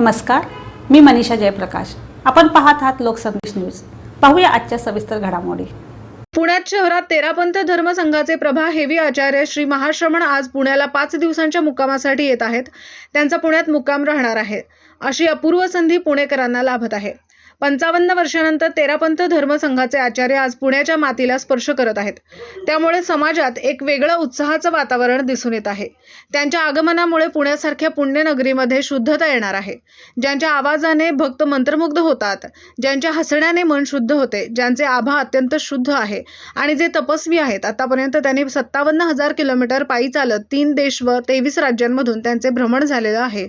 नमस्कार मी मनीषा जयप्रकाश. आपण पाहत आहात लोकसंदेश न्यूज. पाहूया आजच्या सविस्तर घडामोडी. पुण्यात शहरात तेरापंथ धर्मसंघाचे प्रभा हेवी आचार्य श्री महाश्रमण आज पुण्याला पाच दिवसांच्या मुक्कामासाठी येत आहेत. त्यांचा पुण्यात मुक्काम राहणार आहे. अशी अपूर्व संधी पुणेकरांना लाभत आहे. पंचावन्न वर्षानंतर तेरापंथ धर्मसंघाचे आचार्य आज पुण्याच्या मातीला स्पर्श करत आहेत. त्यामुळे समाजात एक वेगळं उत्साहाचं वातावरण दिसून येत आहे. त्यांच्या आगमनामुळे पुण्यासारख्या पुण्यनगरीमध्ये शुद्धता येणार आहे. ज्यांच्या आवाजाने भक्त मंत्रमुग्ध होतात ज्यांच्या हसण्याने मन शुद्ध होते ज्यांचे आभा अत्यंत शुद्ध आहे आणि जे तपस्वी आहेत आतापर्यंत त्यांनी सत्तावन्न हजार किलोमीटर पायी चालत तीन देश व तेवीस राज्यांमधून त्यांचे भ्रमण झालेलं आहे.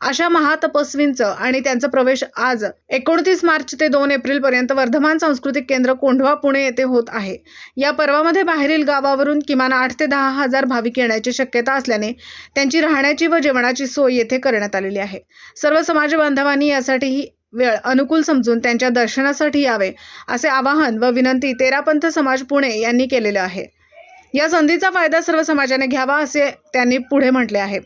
अशा महातपस्वींचं आणि त्यांचा प्रवेश आज एकोणतीस मार्च ते दोन एप्रिलपर्यंत वर्धमान सांस्कृतिक केंद्र कोंढवा पुणे येथे होत आहे. या पर्वामध्ये बाहेरील गावावरून किमान आठ ते दहा हजार भाविक येण्याची शक्यता असल्याने त्यांची राहण्याची व जेवणाची सोय येथे करण्यात आलेली आहे. सर्व समाज बांधवांनी यासाठी ही वेळ अनुकूल समजून त्यांच्या दर्शनासाठी यावे असे आवाहन व विनंती तेरापंथ समाज पुणे यांनी केलेलं आहे. या संधीचा फायदा सर्व समाजाने घ्यावा असे त्यांनी पुढे म्हटले आहे.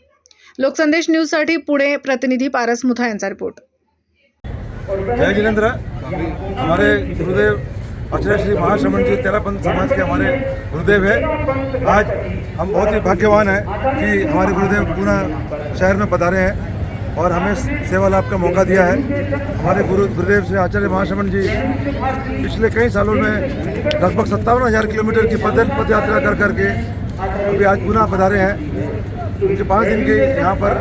लोकसंदेश न्यूजसाठी पुणे प्रतिनिधी पारस मुथा रिपोर्ट. जय जिनेन्द्र हमारे गुरुदेव आचार्य श्री महाश्रमण जी तेरापंथ समाज के हमारे गुरुदेव है। आज हम बहुत ही भाग्यवान हैं कि हमारे गुरुदेव पूना शहर में पधारे हैं और हमें सेवा लाभ का मौका दिया है। हमारे गुरु, गुरुदेव श्री आचार्य महाश्रमण जी पिछले कई सालों में लगभग सत्तावन हज़ार किलोमीटर की पद पद यात्रा कर करके अभी आज पुनः पधारे हैं। उनके पाँच दिन के यहाँ पर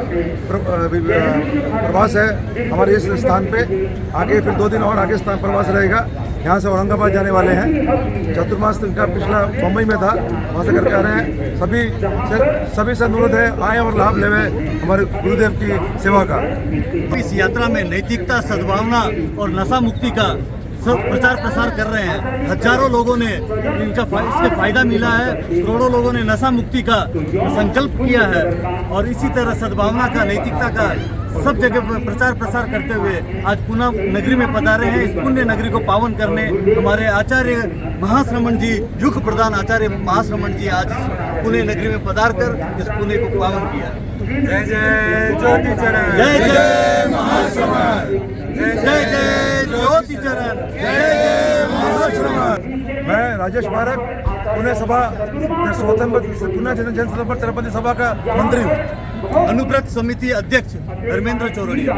प्रवास है, हमारे इस स्थान पे। आगे फिर दो दिन और आगे स्थान प्रवास रहेगा। यहाँ से औरंगाबाद जाने वाले हैं। चतुर्मास इनका पिछला मुंबई में था, वहाँ से करके आ रहे हैं। सभी से सभी से अनुरोध है, आए और लाभ लेवे हमारे गुरुदेव की सेवा का। इस यात्रा में नैतिकता, सद्भावना और नशा मुक्ति का सब प्रचार प्रसार कर रहे हैं। हज़ारों लोगों ने इनका फा- इससे फ़ायदा मिला है। करोड़ों लोगों ने नशा मुक्ति का संकल्प किया है। और इसी तरह सद्भावना का नैतिकता का सब जगह पर प्रचार प्रसार करते हुए आज पुनः नगरी में पधारे हैं। इस पुण्य नगरी को पावन करने हमारे आचार्य महाश्रमण जी युग प्रधान आचार्य महाश्रमण जी आज इस पुणे नगरी में पधार कर इस पुण्य को पावन किया जय जय ज्योति जय जय महाश्रमण जय जय जय ज्योति चरण मैं राजेश पारक पुणे सभा पुणे जन तेरापंथी सभा का मंत्री हूँ। अनुप्रत समिति अध्यक्ष धर्मेंद्र चौरड़िया।